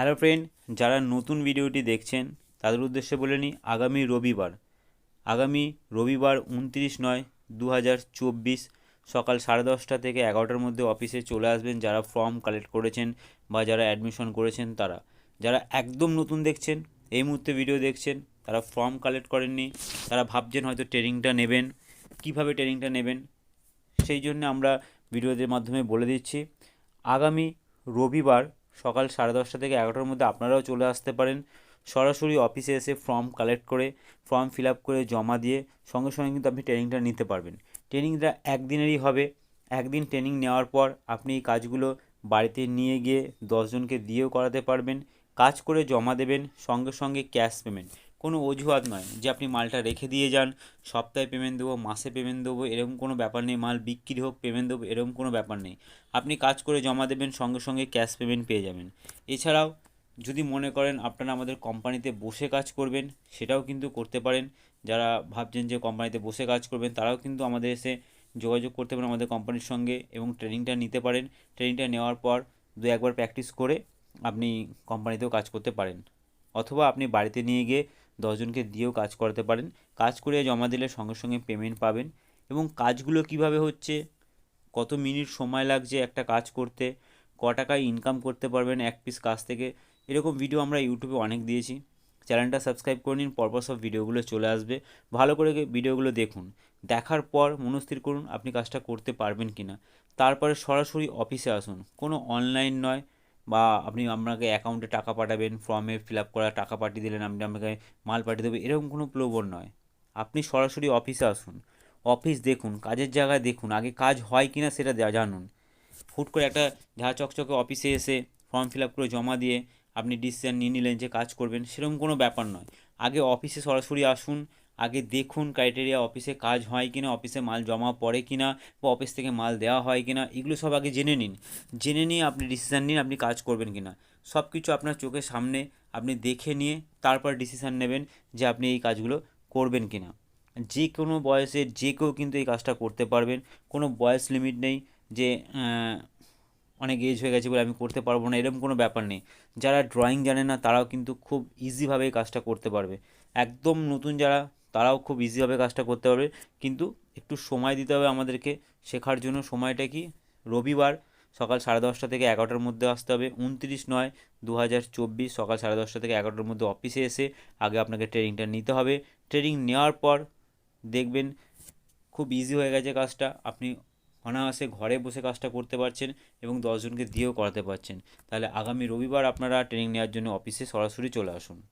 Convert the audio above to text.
Hello friend, যারা নতুন ভিডিওটি দেখছেন, তাদের উদ্দেশ্যে বলে নিই, আগামী রবিবার। আগামী রবিবার উনত্রিশ নয় দু সকাল সাড়ে দশটা থেকে এগারোটার মধ্যে অফিসে চলে আসবেন যারা ফর্ম কালেক্ট করেছেন বা যারা অ্যাডমিশন করেছেন তারা। যারা একদম নতুন দেখছেন, এই মুহূর্তে ভিডিও দেখছেন, তারা ফর্ম কালেক্ট করেননি, তারা ভাবছেন হয়তো ট্রেনিংটা নেবেন। কীভাবে ট্রেনিংটা নেবেন? সেই জন্য আমরা ভিডিওদের মাধ্যমে বলে দিচ্ছি, আগামী রবিবার সকাল সাড়ে দশটা থেকে এগারোটার মধ্যে আপনারাও চলে আসতে পারেন। সরাসরি অফিসে এসে ফর্ম কালেক্ট করে, ফর্ম ফিল আপ করে জমা দিয়ে সঙ্গে সঙ্গে কিন্তু আপনি ট্রেনিংটা নিতে পারবেন। ট্রেনিংটা একদিনেরই হবে। একদিন ট্রেনিং নেওয়ার পর আপনি এই কাজগুলো বাড়িতে নিয়ে গিয়ে দশজনকে দিয়েও করাতে পারবেন। কাজ করে জমা দেবেন, সঙ্গে সঙ্গে ক্যাশ পেমেন্ট কোনো অজুহাত নয়। যে আপনি মালটা রেখে দিয়ে যান, সপ্তাহে পেমেন্ট দেবো, মাসে পেমেন্ট দেবো, এরকম কোনো ব্যাপার নেই। মাল বিক্রি হোক পেমেন্ট দেবো, এরকম কোনো ব্যাপার নেই। আপনি কাজ করে জমা দেবেন, সঙ্গে সঙ্গে ক্যাশ পেমেন্ট পেয়ে যাবেন। এছাড়াও, যদি মনে করেন আপনারা আমাদের কোম্পানিতে বসে কাজ করবেন, সেটাও কিন্তু করতে পারেন। যারা ভাবছেন যে কোম্পানিতে বসে কাজ করবেন, তারাও কিন্তু আমাদের এসে যোগাযোগ করতে পারেন আমাদের কোম্পানির সঙ্গে এবং ট্রেনিংটা নিতে পারেন। ট্রেনিংটা নেওয়ার পর দু একবার প্র্যাকটিস করে আপনি কোম্পানিতেও কাজ করতে পারেন। অথবা আপনি বাড়িতে নিয়ে গিয়ে দশজনকে দিয়েও কাজ করাতে পারেন। কাজ করে জমা দিলে সঙ্গে সঙ্গে পেমেন্ট পাবেন। এবং কাজগুলো কীভাবে হচ্ছে? কত মিনিট সময় লাগছে একটা কাজ করতে? ক টাকায় ইনকাম করতে পারবেন এক পিস কাজ থেকে? এরকম ভিডিও আমরা ইউটিউবে অনেক দিয়েছি। চ্যানেলটা সাবস্ক্রাইব করে নিন, পরপর সব ভিডিওগুলো চলে আসবে। ভালো করে ভিডিওগুলো দেখুন। দেখার পর মনস্থির করুন, আপনি কাজটা করতে পারবেন কি না তারপরে সরাসরি অফিসে আসুন। কোনো অনলাইন নয়। বা আপনি আপনাকে অ্যাকাউন্টে টাকা পাঠাবেন ফর্মে ফিল আপ করা টাকা পাঠিয়ে দিলেন, আপনি আপনাকে মাল পাঠিয়ে দেবে এরকম কোনো প্রলোভন নয়। আপনি সরাসরি অফিসে আসুন। অফিস দেখুন, কাজের জায়গায় দেখুন, আগে কাজ হয় কি না সেটা জানুন। হুট করে একটা ঝা চকচকে অফিসে এসে ফর্ম ফিল আপ করে জমা দিয়ে আপনি ডিসিশন নিয়ে নিলেন যে কাজ করবেন, সেরকম কোনো ব্যাপার নয়। আগে অফিসে সরাসরি আসুন আগে দেখুন ক্রাইটেরিয়া অফিসে কাজ হয় কি না অফিসে মাল জমা পড়ে কি না বা অফিস থেকে মাল দেওয়া হয় কি না এগুলো সব আগে জেনে নিন। জেনে নিয়ে আপনি ডিসিশান নিন আপনি কাজ করবেন কি না সব কিছু আপনার চোখের সামনে আপনি দেখে নিয়ে তারপর ডিসিশান নেবেন যে আপনি এই কাজগুলো করবেন কি না যে কোনো বয়সের যে কেউ কিন্তু এই কাজটা করতে পারবেন। কোনো বয়স লিমিট নেই যে অনেক এজ হয়ে গেছে বলে আমি করতে পারব না, এরকম কোনো ব্যাপার নেই। যারা ড্রয়িং জানে না তারাও কিন্তু খুব ইজিভাবে এই কাজটা করতে পারবে। একদম নতুন যারা তারাও খুব ইজিভাবে কাজটা করতে পারবে। কিন্তু একটু সময় দিতে হবে আমাদেরকে শেখার জন্য। সময়টা কি? রবিবার সকাল সাড়ে দশটা থেকে এগারোটার মধ্যে আসতে হবে। উনত্রিশ নয় দু হাজার চব্বিশ সকাল সাড়ে দশটা থেকে এগারোটার মধ্যে অফিসে এসে আগে আপনাকে ট্রেনিংটা নিতে হবে। ট্রেনিং নেওয়ার পর দেখবেন খুব ইজি হয়ে গেছে কাজটা। আপনি অনায়াসে ঘরে বসে কাজটা করতে পারছেন এবং দশজনকে দিয়েও করাতে পারছেন। তাহলে আগামী রবিবার আপনারা ট্রেনিং নেওয়ার জন্য অফিসে সরাসরি চলে আসুন।